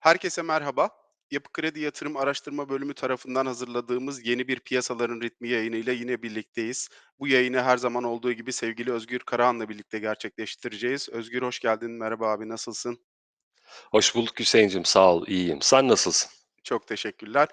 Herkese merhaba. Yapı Kredi Yatırım Araştırma Bölümü tarafından hazırladığımız yeni bir Piyasaların Ritmi yayınıyla yine birlikteyiz. Bu yayını her zaman olduğu gibi sevgili Özgür Karahan'la birlikte gerçekleştireceğiz. Özgür hoş geldin. Merhaba abi nasılsın? Hoş bulduk Hüseyin'cim, sağ ol, iyiyim. Sen nasılsın? Çok teşekkürler.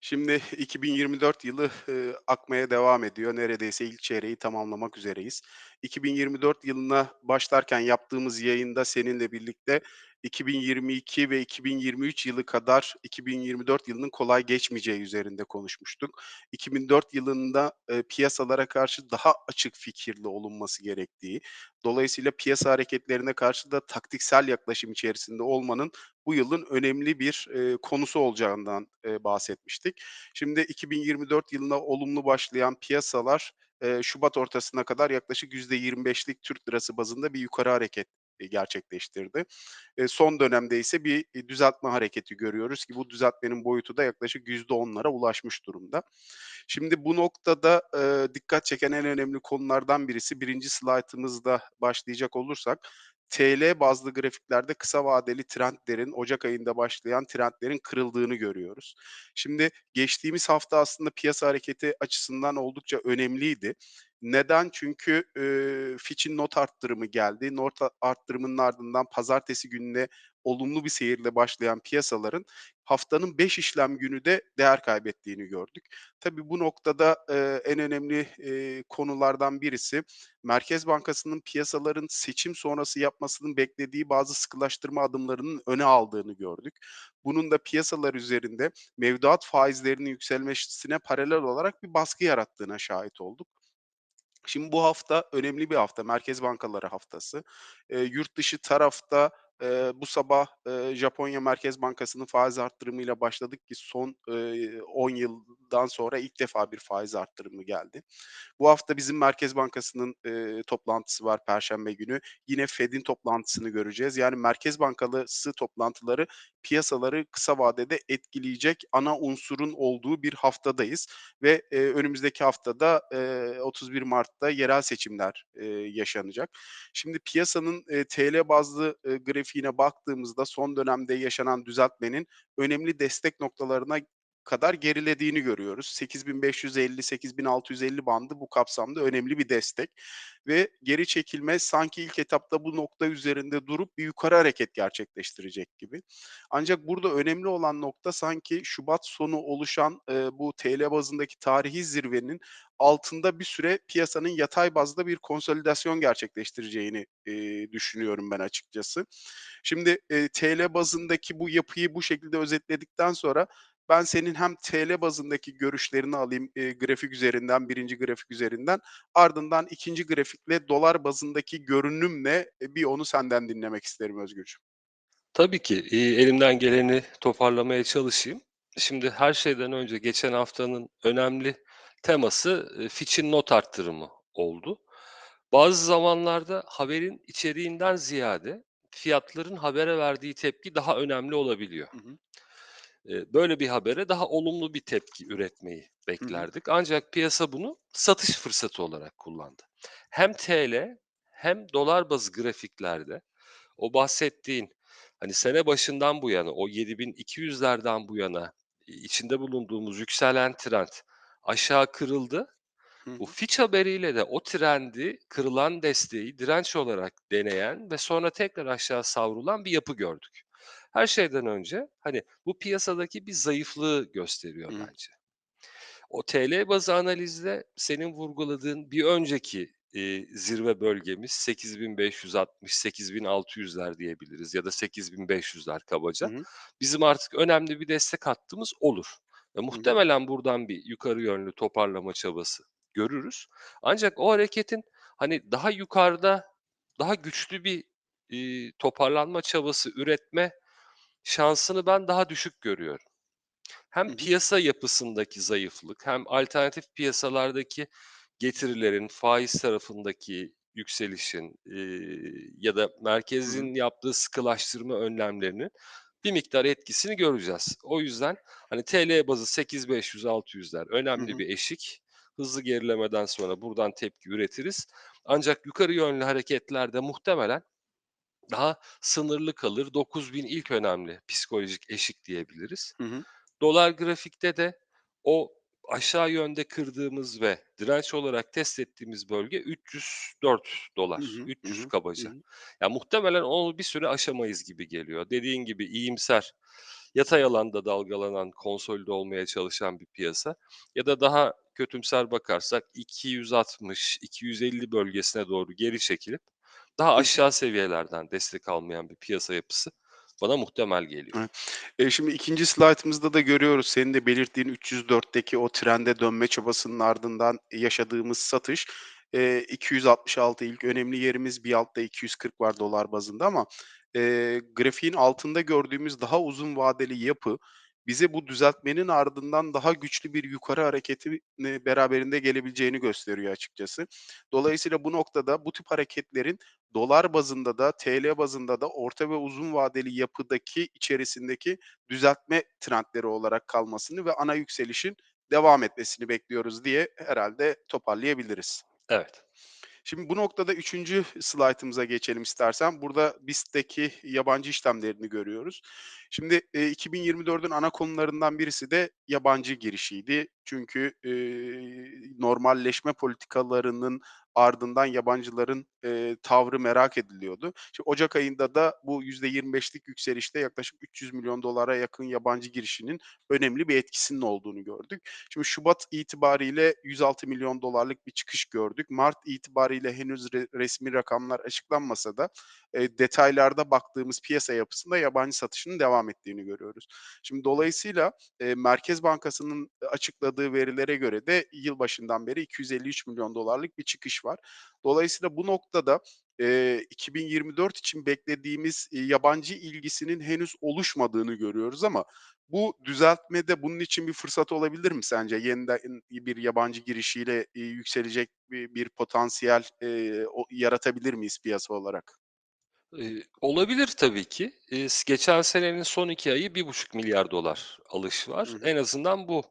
Şimdi 2024 yılı, ııı, akmaya devam ediyor. Neredeyse ilk çeyreği tamamlamak üzereyiz. 2024 yılına başlarken yaptığımız yayında seninle birlikte 2022 ve 2023 yılı kadar 2024 yılının kolay geçmeyeceği üzerinde konuşmuştuk. 2004 yılında, eee, piyasalara karşı daha açık fikirli olunması gerektiği, dolayısıyla piyasa hareketlerine karşı da taktiksel yaklaşım içerisinde olmanın bu yılın önemli bir, eee, konusu olacağından, eee, bahsetmiştik. Şimdi 2024 yılına olumlu başlayan piyasalar, eee, şubat ortasına kadar yaklaşık %25'lik Türk lirası bazında bir yukarı hareket, gerçekleştirdi. Eee, son dönemde ise bir, iii, düzeltme hareketi görüyoruz ki bu düzeltmenin boyutu da yaklaşık %10'lara ulaşmış durumda. Şimdi bu noktada, dikkat çeken en önemli konulardan birisi 1'inci slaytımızda başlayacak olursak TL bazlı grafiklerde kısa vadeli trendlerin ocak ayında başlayan trendlerin kırıldığını görüyoruz. Şimdi geçtiğimiz hafta aslında piyasa hareketi açısından oldukça önemliydi. Neden? Çünkü, eee, Fitch'in not arttırımı geldi. Not arttırımının ardından pazartesi gününe olumlu bir seyirle başlayan piyasaların haftanın 5 işlem günü de değer kaybettiğini gördük. Tabii bu noktada, eee, en önemli, eee, konulardan birisi Merkez Bankası'nın piyasaların seçim sonrası yapmasının beklediği bazı sıkılaştırma adımlarının öne aldığını gördük. Bunun da piyasalar üzerinde mevduat faizlerinin yükselmesine paralel olarak bir baskı yarattığına şahit olduk. Şimdi bu hafta önemli bir hafta, merkez bankaları haftası. Eee, yurt dışı tarafta, eee, bu sabah, eee, Japonya Merkez Bankası'nın faiz arttırımıyla başladık ki son, eee, 10 yıldan sonra ilk defa bir faiz arttırımı geldi. Bu hafta bizim Merkez Bankası'nın, eee, toplantısı var perşembe günü. Yine Fed'in toplantısını göreceğiz. Yani merkez bankalısı toplantıları piyasaları kısa vadede etkileyecek ana unsurun olduğu bir haftadayız ve, eee, önümüzdeki haftada, eee, 31 Mart'ta yerel seçimler, eee, yaşanacak. Şimdi piyasanın, eee, TL bazlı, eee, grafiğine baktığımızda son dönemde yaşanan düzeltmenin önemli destek noktalarına kadar gerilediğini görüyoruz. 8.550-8.650 bandı bu kapsamda önemli bir destek ve geri çekilme sanki ilk etapta bu nokta üzerinde durup bir yukarı hareket gerçekleştirecek gibi. Ancak burada önemli olan nokta sanki şubat sonu oluşan, eee, bu TL bazındaki tarihi zirvenin altında bir süre piyasanın yatay bazda bir konsolidasyon gerçekleştireceğini, eee, düşünüyorum ben açıkçası. Şimdi, eee, TL bazındaki bu yapıyı bu şekilde özetledikten sonra ben senin hem TL bazındaki görüşlerini alayım, eee, grafik üzerinden, 1'inci grafik üzerinden. Ardından 2'nci grafikle dolar bazındaki görünüm ne? Eee, bir onu senden dinlemek isterim Özgürcüğüm. Tabii ki, iii, elimden geleni toparlamaya çalışayım. Şimdi her şeyden önce geçen haftanın önemli teması, eee, Fitch'in not arttırımı oldu. Bazı zamanlarda haberin içeriğinden ziyade fiyatların habere verdiği tepki daha önemli olabiliyor. Hı hı. Böyle bir habere daha olumlu bir tepki üretmeyi hı. beklerdik. Ancak piyasa bunu satış fırsatı olarak kullandı. Hem TL hem dolar bazı grafiklerde o bahsettiğin, hani, sene başından bu yana, o 7.200'lerden bu yana içinde bulunduğumuz yükselen trend aşağı kırıldı. Hı Bu. Fitch haberiyle de o trendi, kırılan desteği direnç olarak deneyen ve sonra tekrar aşağı savrulan bir yapı gördük. Her şeyden önce, hani, bu piyasadaki bir zayıflığı gösteriyor Hı bence. O TL bazı analizde senin vurguladığın bir önceki, eee, zirve bölgemiz 8.560-8.600'ler diyebiliriz ya da 8.500'ler Hı kabaca. hı. Bizim artık önemli bir destek hattımız olur ve Hı hı. muhtemelen buradan bir yukarı yönlü toparlama çabası görürüz. Ancak o hareketin, hani, daha yukarıda, daha güçlü bir, iii, toparlanma çabası üretme şansını ben daha düşük görüyorum. hem Hı hı. piyasa yapısındaki zayıflık hem alternatif piyasalardaki getirilerin, faiz tarafındaki yükselişin, eee, ya da hı. merkezin yaptığı sıkılaştırma önlemlerinin bir miktar etkisini göreceğiz. O yüzden, hani, TL bazı 8.500-600'ler Hı önemli hı. bir eşik. Hızlı gerilemeden sonra buradan tepki üretiriz. Ancak yukarı yönlü hareketlerde muhtemelen daha sınırlı kalır. 9.000 ilk önemli psikolojik eşik diyebiliriz. Hı hı. Dolar grafikte de o aşağı yönde kırdığımız ve direnç olarak test ettiğimiz bölge Hı $304, hı. Hı 300 hı. Hı kabaca. hı. Ya, muhtemelen onu bir süre aşamayız gibi geliyor. Dediğin gibi iyimser, yatay alanda dalgalanan, konsolide olmaya çalışan bir piyasa ya da daha kötümser bakarsak 260-250 bölgesine doğru geri çekilip daha aşağı seviyelerden destek almayan bir piyasa yapısı bana muhtemel geliyor. Evet. Eee, şimdi 2'nci slaytımızda da görüyoruz senin de belirttiğin 304'teki o trende dönme çabasının ardından yaşadığımız satış. Eee, 266 ilk önemli yerimiz, bir altta 240 var dolar bazında ama, eee, grafiğin altında gördüğümüz daha uzun vadeli yapı bize bu düzeltmenin ardından daha güçlü bir yukarı hareketi beraberinde gelebileceğini gösteriyor açıkçası. Dolayısıyla bu noktada bu tip hareketlerin dolar bazında da TL bazında da orta ve uzun vadeli yapıdaki içerisindeki düzeltme trendleri olarak kalmasını ve ana yükselişin devam etmesini bekliyoruz diye herhâlde toparlayabiliriz. Evet. Şimdi bu noktada 3'üncü slaytımıza geçelim istersen. Burada BIST'teki yabancı işlemlerini görüyoruz. Şimdi, eee, 2024'ün ana konularından birisi de yabancı girişiydi. Çünkü, eee, normalleşme politikalarının ardından yabancıların, eee, tavrı merak ediliyordu. Şimdi ocak ayında da bu %25'lik yükselişte yaklaşık $300.000.000'a yakın yabancı girişinin önemli bir etkisinin olduğunu gördük. Şimdi şubat itibariyle $106.000.000'lık bir çıkış gördük. Mart itibariyle henüz re resmî rakamlar açıklanmasa da, eee, detaylarda baktığımız piyasa yapısında yabancı satışının devam ettiğini görüyoruz. Şimdi dolayısıyla, eee, Merkez Bankası'nın açıkladığı verilere göre de yılbaşından beri $253.000.000'lık bir çıkış var. Dolayısıyla bu noktada, eee, 2024 için beklediğimiz, iii, yabancı ilgisinin henüz oluşmadığını görüyoruz ama bu düzeltmede bunun için bir fırsat olabilir mi sence? Yeniden bir yabancı girişiyle, iii, yükselecek bir bir potansiyel, eee, o yaratabilir miyiz piyasa olarak? Eee, olabilir tabii ki. Eee, s geçen senenin son 2 ayı $1.5 alış Hı var. hı. En azından bu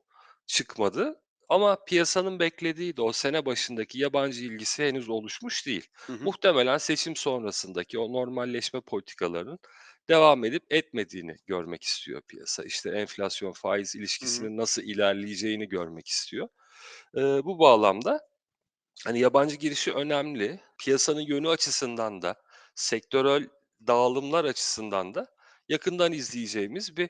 çıkmadı ama piyasanın beklediği de o sene başındaki yabancı ilgisi henüz oluşmuş değil. Hı hı. Muhtemelen seçim sonrasındaki o normalleşme politikalarının devam edip etmediğini görmek istiyor piyasa. İşte, enflasyon faiz Hı hı. ilişkisinin nasıl ilerleyeceğini görmek istiyor. Eee, bu bağlamda, hani, yabancı girişi önemli. Piyasanın yönü açısından da sektörel dağılımlar açısından da yakından izleyeceğimiz bir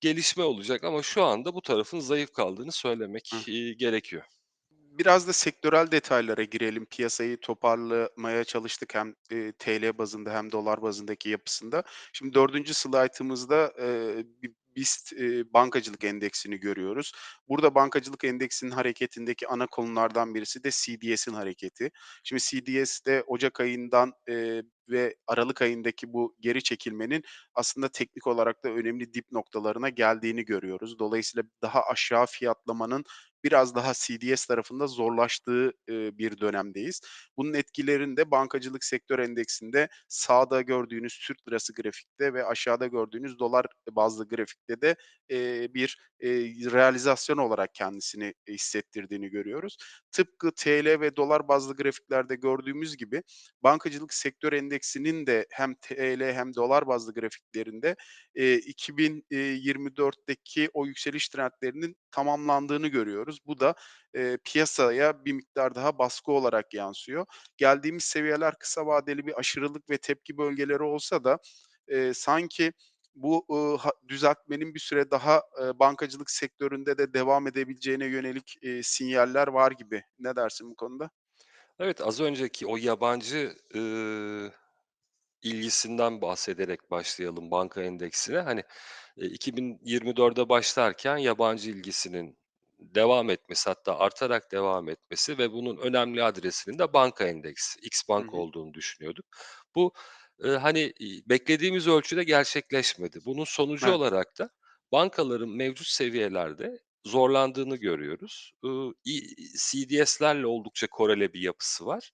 gelişme olacak ama şu anda bu tarafın zayıf kaldığını söylemek, iii, gerekiyor. Biraz da sektörel detaylara girelim. Piyasayı toparlamaya çalıştık hem, eee, TL bazında hem dolar bazındaki yapısında. Şimdi 4'üncü slaytımızda, eee, bi BIST, eee, bankacılık endeksini görüyoruz. Burada bankacılık endeksinin hareketindeki ana konulardan birisi de CDS'in hareketi. Şimdi CDS'de ocak ayından, eee, ve aralık ayındaki bu geri çekilmenin aslında teknik olarak da önemli dip noktalarına geldiğini görüyoruz. Dolayısıyla daha aşağı fiyatlamanın biraz daha CDS tarafında zorlaştığı, eee, bir dönemdeyiz. Bunun etkilerini de bankacılık sektör endeksinde sağda gördüğünüz Türk lirası grafikte ve aşağıda gördüğünüz dolar bazlı grafikte de, eee, bir, eee, realizasyon olarak kendisini hissettirdiğini görüyoruz. Tıpkı TL ve dolar bazlı grafiklerde gördüğümüz gibi bankacılık sektör endeksinin de hem TL hem dolar bazlı grafiklerinde, eee, 2024'teki o yükseliş trendlerinin tamamlandığını görüyoruz. Bu da, eee, piyasaya bir miktar daha baskı olarak yansıyor. Geldiğimiz seviyeler kısa vadeli bir aşırılık ve tepki bölgeleri olsa da, eee, sanki bu, ha düzeltmenin bir süre daha, eee, bankacılık sektöründe de devam edebileceğine yönelik, eee, sinyaller var gibi. Ne dersin bu konuda? Evet, az önceki o yabancı, ııı, ilgisinden bahsederek başlayalım banka endeksine. Hani, eee, 2024'e başlarken yabancı ilgisinin devam etmesi hatta artarak devam etmesi ve bunun önemli adresinin de banka endeksi, X bank olduğunu düşünüyorduk. Bu, ııı, hani, beklediğimiz ölçüde gerçekleşmedi. Bunun sonucu Evet. olarak da bankaların mevcut seviyelerde zorlandığını görüyoruz. İ CDS'lerle oldukça koreli bir yapısı var.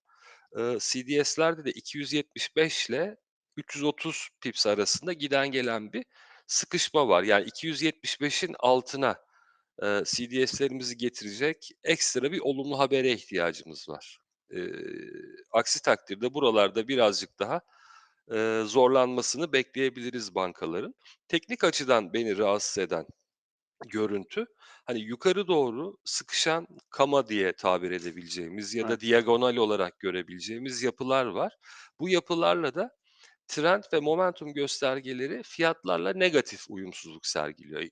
CDS'lerde de 275'le 330 pips arasında giden gelen bir sıkışma var. Yani 275'in altına, CDS'lerimizi getirecek ekstra bir olumlu habere ihtiyacımız var. Aksi takdirde buralarda birazcık daha, zorlanmasını bekleyebiliriz bankaların. Teknik açıdan beni rahatsız eden görüntü, hani, yukarı doğru sıkışan kama diye tabir edebileceğimiz ya Evet. da diagonal olarak görebileceğimiz yapılar var. Bu yapılarla da trend ve momentum göstergeleri fiyatlarla negatif uyumsuzluk sergiliyor.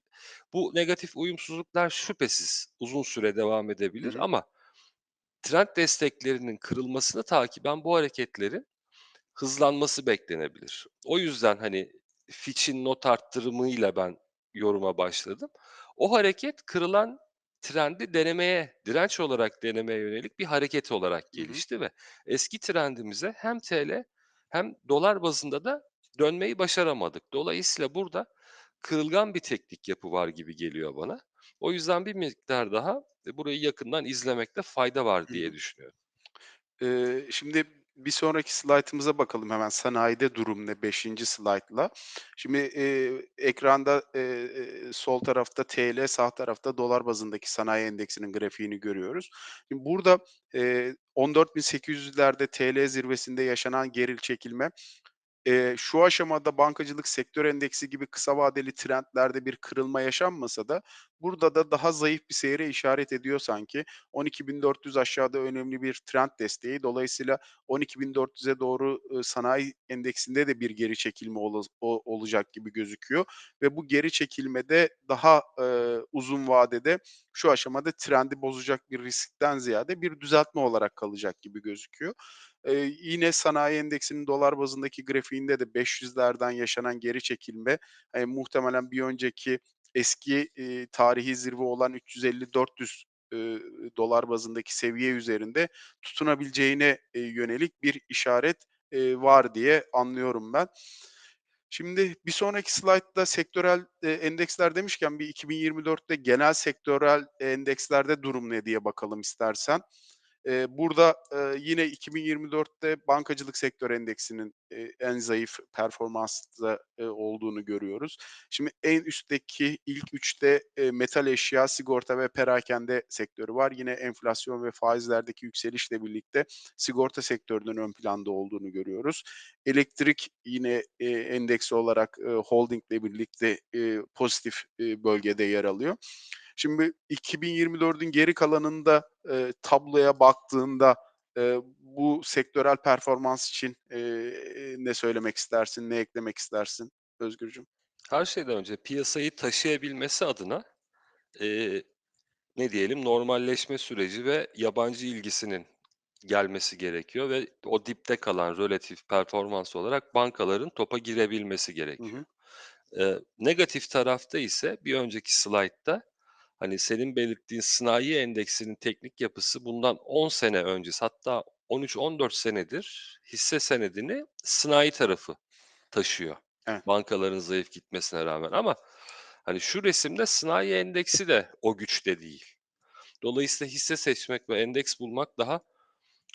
Bu negatif uyumsuzluklar şüphesiz uzun süre devam Hı edebilir hı. ama trend desteklerinin kırılmasını takiben bu hareketlerin hızlanması beklenebilir. O yüzden, hani, Fitch'in not arttırımıyla ben yoruma başladım. O hareket kırılan trendi denemeye, direnç olarak denemeye yönelik bir hareket olarak Hı hı. gelişti ve eski trendimize hem TL hem dolar bazında da dönmeyi başaramadık. Dolayısıyla burada kırılgan bir teknik yapı var gibi geliyor bana. O yüzden bir miktar daha, eee, burayı yakından izlemekte fayda var Hı diye hı. düşünüyorum. Eee, şimdi bir sonraki slaytımıza bakalım hemen. Sanayide durum ne? 5'inci slaytla. Şimdi, eee, ekranda, eee, sol tarafta TL, sağ tarafta dolar bazındaki sanayi endeksinin grafiğini görüyoruz. Şimdi burada, eee, 14.800'lerde TL zirvesinde yaşanan geri çekilme Eee, şu aşamada bankacılık sektör endeksi gibi kısa vadeli trendlerde bir kırılma yaşanmasa da burada da daha zayıf bir seyre işaret ediyor sanki. 12.400 aşağıda önemli bir trend desteği. Dolayısıyla 12.400'e doğru, ııı, sanayi endeksinde de bir geri çekilme olaz o olacak gibi gözüküyor ve bu geri çekilmede daha, eee, uzun vadede şu aşamada trendi bozacak bir riskten ziyade bir düzeltme olarak kalacak gibi gözüküyor. Eee, yine sanayi endeksinin dolar bazındaki grafiğinde de 500'lerden yaşanan geri çekilme, eee, muhtemelen bir önceki eski, eee, tarihi zirve olan 350-400 eee, dolar bazındaki seviye üzerinde tutunabileceğine, eee, yönelik bir işaret, eee, var diye anlıyorum ben. Şimdi bir sonraki slaytta sektörel, eee, endeksler demişken bir 2024'te genel sektörel endekslerde durum ne diye bakalım istersen. Burada, yine 2024'te bankacılık sektör endeksinin, en zayıf performansta, eee, olduğunu görüyoruz. Şimdi en üstteki ilk 3'te, eee, metal eşya, sigorta ve perakende sektörü var. Yine enflasyon ve faizlerdeki yükselişle birlikte sigorta sektörünün ön planda olduğunu görüyoruz. Elektrik yine, endeksi olarak, holdingle birlikte, pozitif, bölgede yer alıyor. Şimdi 2024'ün geri kalanında, eee, tabloya baktığında, eee, bu sektörel performans için, eee, ne söylemek istersin, ne eklemek istersin Özgürcüm? Her şeyden önce piyasayı taşıyabilmesi adına, eee, ne diyelim, normalleşme süreci ve yabancı ilgisinin gelmesi gerekiyor ve o dipte kalan relatif performans olarak bankaların topa girebilmesi Hı gerekiyor. hı. Eee, negatif tarafta ise bir önceki slaytta, hani, senin belirttiğin sanayi endeksinin teknik yapısı bundan 10 sene öncesi hatta 13-14 senedir hisse senedini sanayi tarafı taşıyor, Evet. bankaların zayıf gitmesine rağmen ama, hani, şu resimde sanayi endeksi de o güçte değil. Dolayısıyla hisse seçmek ve endeks bulmak daha,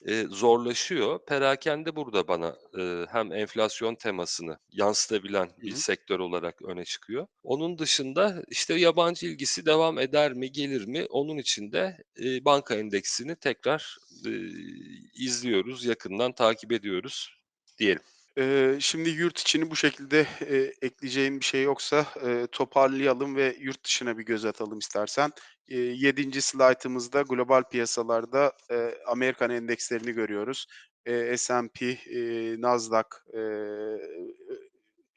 eee, zorlaşıyor. Perakende burada bana, eee, hem enflasyon temasını yansıtabilen Hı bir sektör olarak öne çıkıyor. Onun dışında, işte, yabancı ilgisi devam eder mi, gelir mi? Onun için de, eee, banka endeksini tekrar, eee, izliyoruz, yakından takip ediyoruz diyelim. Eee, şimdi yurt içini bu şekilde, eee, ekleyeceğin bir şey yoksa, eee, toparlayalım ve yurt dışına bir göz atalım istersen. Eee, 7'nci slaytımızda global piyasalarda, eee, Amerikan endekslerini görüyoruz. Eee, S&P, eee, Nasdaq,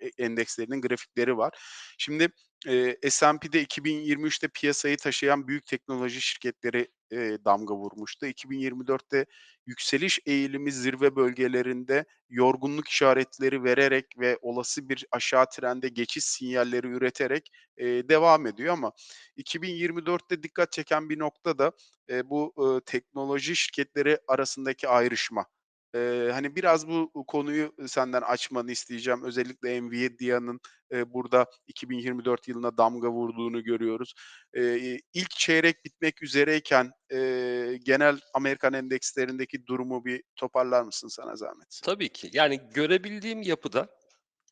e endekslerinin grafikleri var. Şimdi, eee, S&P'de 2023'te piyasayı taşıyan büyük teknoloji şirketleri, eee, damga vurmuştu. 2024'te yükseliş eğilimi zirve bölgelerinde yorgunluk işaretleri vererek ve olası bir aşağı trende geçiş sinyalleri üreterek, eee, devam ediyor ama 2024'te dikkat çeken bir nokta da, eee, bu, ııı, teknoloji şirketleri arasındaki ayrışma. Eee, hani, biraz bu konuyu senden açmanı isteyeceğim. Özellikle Nvidia'nın, eee, burada 2024 yılına damga vurduğunu görüyoruz. Eee, ilk çeyrek bitmek üzereyken, eee, genel Amerikan endekslerindeki durumu bir toparlar mısın sana zahmet? Tabii ki. Yani görebildiğim yapıda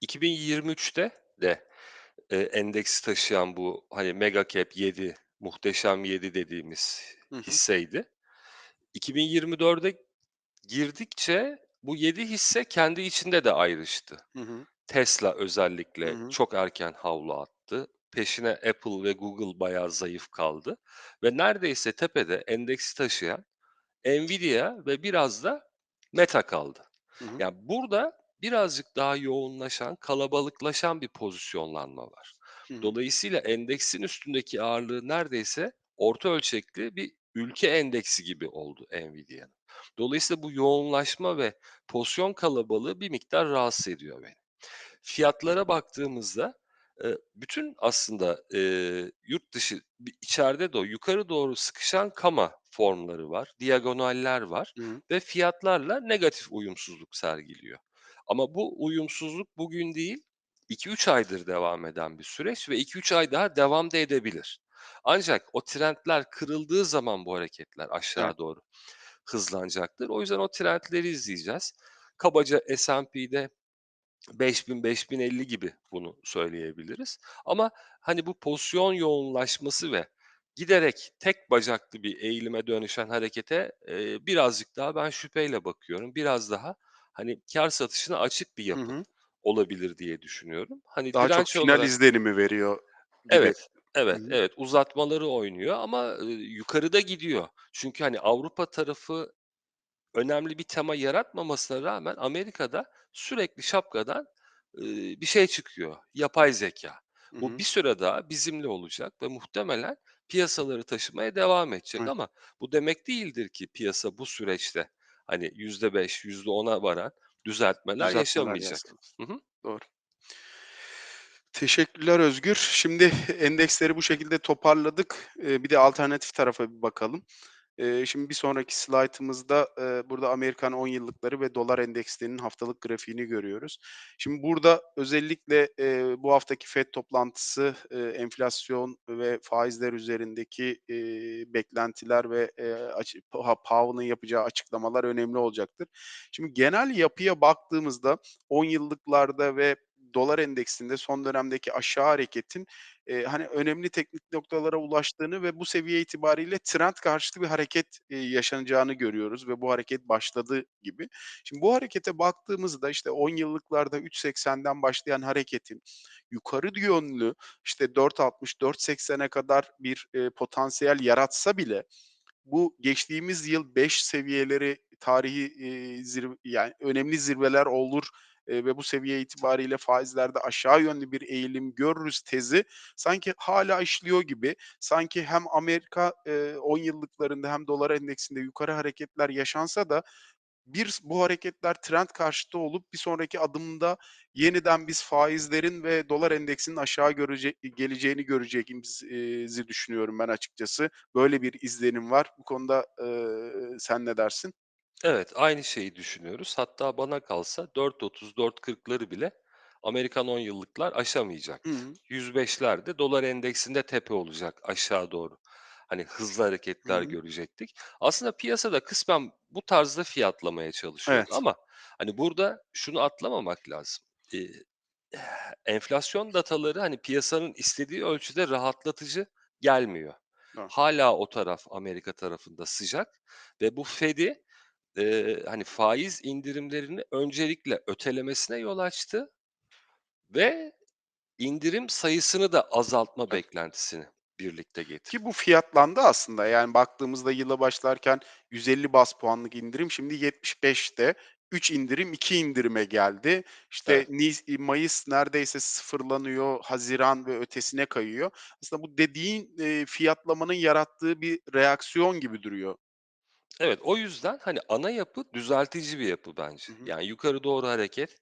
2023'te de, eee, endeksi taşıyan bu, hani, mega cap 7, muhteşem 7 dediğimiz Hı hı. hisseydi. 2024'e girdikçe bu 7 hisse kendi içinde de ayrıştı. Hı hı. Tesla Hı özellikle hı. çok erken havlu attı. Peşine Apple ve Google bayağı zayıf kaldı ve neredeyse tepede endeksi taşıyan Nvidia ve biraz da Meta kaldı. Hı hı. Ya, burada birazcık daha yoğunlaşan, kalabalıklaşan bir pozisyonlanma var. Hı hı. Dolayısıyla endeksin üstündeki ağırlığı neredeyse orta ölçekli bir ülke endeksi gibi oldu Nvidia'nın. Dolayısıyla bu yoğunlaşma ve pozisyon kalabalığı bir miktar rahatsız ediyor beni. Fiyatlara baktığımızda, eee, bütün aslında, eee, yurt dışı, içeride de o yukarı doğru sıkışan kama formları var, diagonaller var hı. ve fiyatlarla negatif uyumsuzluk sergiliyor. Ama bu uyumsuzluk bugün değil, 2-3 aydır devam eden bir süreç ve 2-3 ay daha devam da edebilir. Ancak o trendler kırıldığı zaman bu hareketler Evet. aşağı doğru hızlanacaktır. O yüzden o trendleri izleyeceğiz. Kabaca S&P'de 5000-5050 gibi bunu söyleyebiliriz. Ama, hani, bu pozisyon yoğunlaşması ve giderek tek bacaklı bir eğilime dönüşen harekete, eee, birazcık daha ben şüpheyle bakıyorum. Biraz daha, hani, kâr satışına açık bir Hı yapı hı. olabilir diye düşünüyorum. Hani, Daha çok direnç final olarak izlenimi veriyor gibi. Evet, evet, hı. evet, uzatmaları oynuyor ama, ııı, yukarıda gidiyor. Çünkü, hani, Avrupa tarafı önemli bir tema yaratmamasına rağmen Amerika'da sürekli şapkadan, ııı, bir şey çıkıyor, yapay zekâ. Hı Bu hı. bir süre daha bizimle olacak ve muhtemelen piyasaları taşımaya devam edecek Evet. ama bu demek değildir ki piyasa bu süreçte, hani, %5, %10'a varan düzeltmeler Düzeltmeler yaşamayacak. yazdı. Hı hı. Doğru. Teşekkürler Özgür. Şimdi endeksleri bu şekilde toparladık. Eee, bir de alternatif tarafa bir bakalım. Eee, şimdi bir sonraki slaytımızda, eee, burada Amerikan 10 yıllıkları ve dolar endekslerinin haftalık grafiğini görüyoruz. Şimdi burada özellikle, eee, bu haftaki FED toplantısı, eee, enflasyon ve faizler üzerindeki, beklentiler ve, Powell'ın yapacağı açıklamalar önemli olacaktır. Şimdi genel yapıya baktığımızda 10 yıllıklarda ve dolar endeksinde son dönemdeki aşağı hareketin, eee, hani, önemli teknik noktalara ulaştığını ve bu seviye itibariyle trend karşıtı bir hareket, eee, yaşanacağını görüyoruz ve bu hareket başladı gibi. Şimdi bu harekete baktığımızda, işte, 10 yıllıklarda 3.80'den başlayan hareketin yukarı yönlü, işte, 4.60-4.80'e kadar bir, eee, potansiyel yaratsa bile bu geçtiğimiz yıl 5 seviyeleri tarihi, eee, zirv yani önemli zirveler olur, eee, ve bu seviye itibariyle faizlerde aşağı yönlü bir eğilim görürüz tezi sanki hâlâ işliyor gibi. Sanki hem Amerika, eee, 10 yıllıklarında hem dolar endeksinde yukarı hareketler yaşansa da bir bu hareketler trend karşıtı olup bir sonraki adımda yeniden biz faizlerin ve dolar endeksinin aşağı görece geleceğini göreceğimiz eee, zi düşünüyorum ben açıkçası. Böyle bir izlenim var. Bu konuda, eee, sen ne dersin? Evet, aynı şeyi düşünüyoruz. Hatta bana kalsa 4.30-4.40'ları bile Amerikan 10 yıllıklar aşamayacak. Hı hı. 105'ler de dolar endeksinde tepe olacak aşağı doğru. Hani hızlı Hı hareketler hı. görecektik. Aslında piyasada kısmen bu tarzda fiyatlamaya çalışıyordu Evet. ama hani burada şunu atlamamak lazım. Eee, enflasyon dataları hani piyasanın istediği ölçüde rahatlatıcı gelmiyor. Doğru. Hâlâ o taraf Amerika tarafında sıcak ve bu Fed'i Eee, hani, faiz indirimlerini öncelikle ötelemesine yol açtı ve indirim sayısını da azaltma beklentisini birlikte Ki getirdi. bu fiyatlandı aslında. Yani baktığımızda yıla başlarken 150 baz puanlık indirim şimdi 75'te. 3 indirim 2 indirime geldi. İşte Evet. iii, mayıs neredeyse sıfırlanıyor, haziran ve ötesine kayıyor. Aslında bu dediğin, eee, fiyatlamanın yarattığı bir reaksiyon gibi duruyor. Evet, o yüzden, hani, ana yapı düzeltici bir yapı bence. Hı hı. Yani yukarı doğru hareket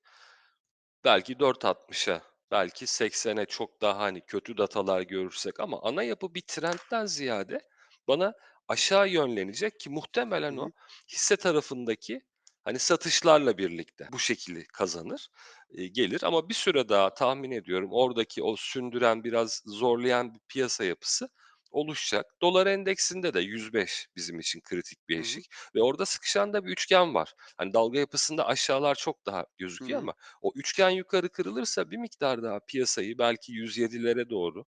belki 4.60'a, belki 80'e çok daha, hani, kötü datalar görürsek ama ana yapı bir trendten ziyade bana aşağı yönlenecek ki Hı muhtemelen o hı. hisse tarafındaki hani satışlarla birlikte bu şekilde kazanır, eee, gelir ama bir süre daha tahmin ediyorum oradaki o sündüren, biraz zorlayan bir piyasa yapısı oluşacak. Dolar endeksinde de 105 bizim için kritik bir eşik ve orada sıkışan da bir üçgen var. Hani dalga yapısında aşağılar çok daha gözüküyor hı. ama o üçgen yukarı kırılırsa bir miktar daha piyasayı belki 107'lere doğru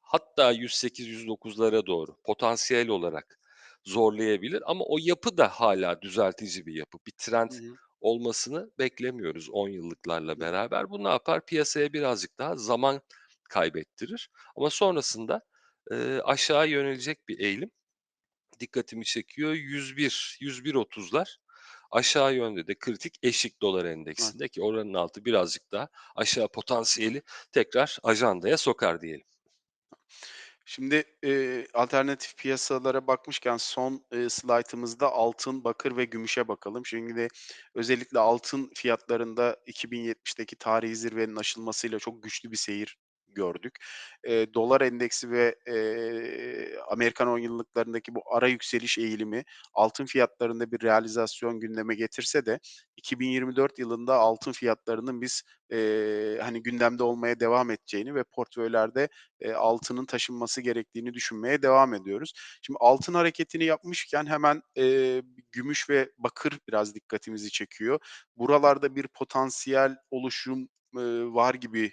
hatta 108-109'lara doğru potansiyel olarak zorlayabilir ama o yapı da hâlâ düzeltici bir yapı. Bir trend Hı hı. olmasını beklemiyoruz 10 yıllıklarla beraber. Bu ne yapar? Piyasaya birazcık daha zaman kaybettirir ama sonrasında, eee, aşağı yönelecek bir eğilim dikkatimi çekiyor. 101, 101.30'lar aşağı yönde de kritik eşik dolar endeksinde ki oranın altı birazcık daha aşağı potansiyeli tekrar ajandaya sokar diyelim. Şimdi, eee, alternatif piyasalara bakmışken son, eee, slaytımızda altın, bakır ve gümüşe bakalım. Şimdi özellikle altın fiyatlarında 2070'teki tarihi zirvenin aşılmasıyla çok güçlü bir seyir gördük. Eee, dolar endeksi ve, eee, Amerikan 10 yıllıklarındaki bu ara yükseliş eğilimi altın fiyatlarında bir realizasyon gündeme getirse de 2024 yılında altın fiyatlarının biz, eee, hani, gündemde olmaya devam edeceğini ve portföylerde, eee, altının taşınması gerektiğini düşünmeye devam ediyoruz. Şimdi altın hareketini yapmışken hemen, eee, gümüş ve bakır biraz dikkatimizi çekiyor. Buralarda bir potansiyel oluşum, var gibi,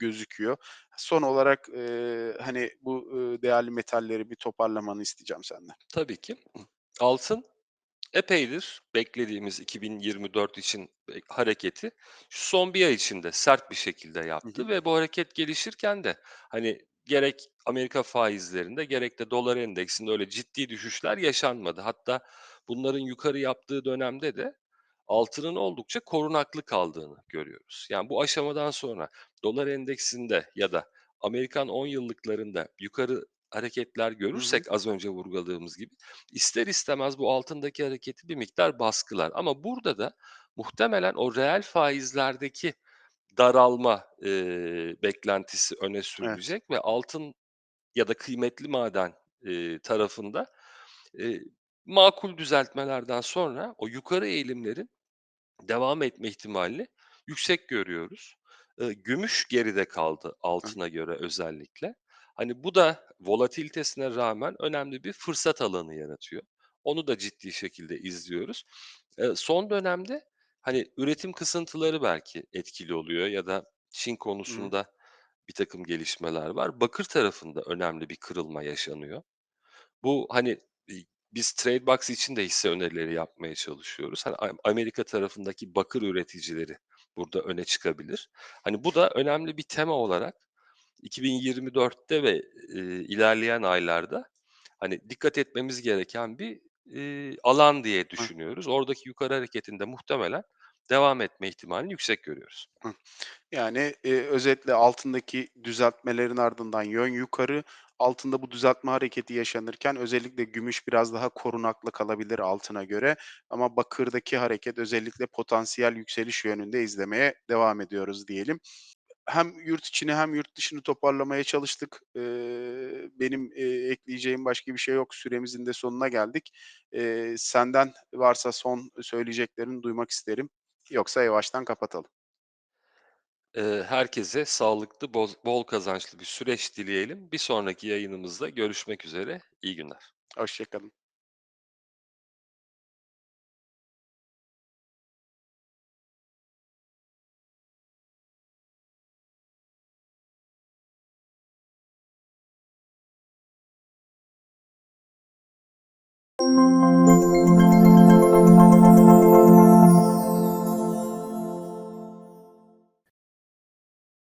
gözüküyor. Son olarak, hani, bu, değerli metalleri bir toparlamanı isteyeceğim senden. Tabii ki. Altın epeydir beklediğimiz 2024 için hareketi şu son 1 ay içinde sert bir şekilde Hı yaptı hı. ve bu hareket gelişirken de, hani, gerek Amerika faizlerinde gerek de dolar endeksinde öyle ciddi düşüşler yaşanmadı. Hatta bunların yukarı yaptığı dönemde de altının oldukça korunaklı kaldığını görüyoruz. Yani bu aşamadan sonra dolar endeksinde ya da Amerikan 10 yıllıklarında yukarı hareketler Hı hı. görürsek az önce vurguladığımız gibi ister istemez bu altındaki hareketi bir miktar baskılar ama burada da muhtemelen o reel faizlerdeki daralma, eee, beklentisi öne Evet. sürülecek ve altın ya da kıymetli maden, eee, tarafında, eee, makul düzeltmelerden sonra o yukarı eğilimlerin devam etme ihtimalini yüksek görüyoruz. Eee, gümüş geride kaldı altına göre özellikle. Hani, bu da volatilitesine rağmen önemli bir fırsat alanı yaratıyor. Onu da ciddi şekilde izliyoruz. Eee, son dönemde, hani, üretim kısıntıları belki etkili oluyor ya da Çin Hı hı. konusunda birtakım gelişmeler var. Bakır tarafında önemli bir kırılma yaşanıyor. Bu, hani, biz Tradebox için de hisse önerileri yapmaya çalışıyoruz. Hani, Am Amerika tarafındaki bakır üreticileri burada öne çıkabilir. Hani, bu da önemli bir tema olarak 2024'te ve, eee, ilerleyen aylarda, hani, dikkat etmemiz gereken bir, eee, alan diye düşünüyoruz. Oradaki yukarı hareketin de muhtemelen devam etme ihtimalini yüksek görüyoruz. Yani, eee, özetle altındaki düzeltmelerin ardından yön yukarı, altında bu düzeltme hareketi yaşanırken özellikle gümüş biraz daha korunaklı kalabilir altına göre ama bakırdaki hareket özellikle potansiyel yükseliş yönünde izlemeye devam ediyoruz diyelim. Hem yurt içini hem yurt dışını toparlamaya çalıştık. Eee, benim, eee, ekleyeceğim başka bir şey yok. Süremizin de sonuna geldik. Eee, senden varsa son söyleyeceklerini duymak isterim. Yoksa yavaştan kapatalım. Herkese sağlıklı, bol kazançlı bir süreç dileyelim. Bir sonraki yayınımızda görüşmek üzere. İyi günler. Hoşça kalın.